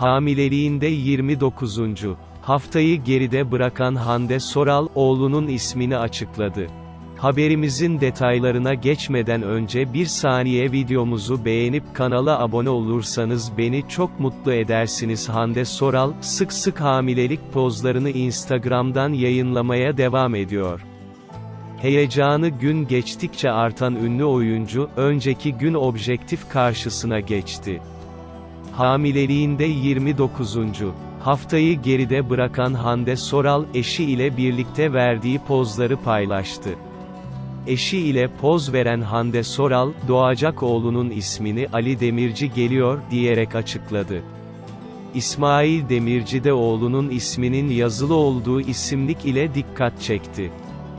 Hamileliğinde 29. haftayı geride bırakan Hande Soral, oğlunun ismini açıkladı. Haberimizin detaylarına geçmeden önce bir saniye videomuzu beğenip kanala abone olursanız beni çok mutlu edersiniz. Hande Soral, sık sık hamilelik pozlarını Instagram'dan yayınlamaya devam ediyor. Heyecanı gün geçtikçe artan ünlü oyuncu, önceki gün objektif karşısına geçti. Hamileliğinde 29. haftayı geride bırakan Hande Soral, eşi ile birlikte verdiği pozları paylaştı. Eşi ile poz veren Hande Soral, doğacak oğlunun ismini Ali Demirci geliyor diyerek açıkladı. İsmail Demirci de oğlunun isminin yazılı olduğu isimlik ile dikkat çekti.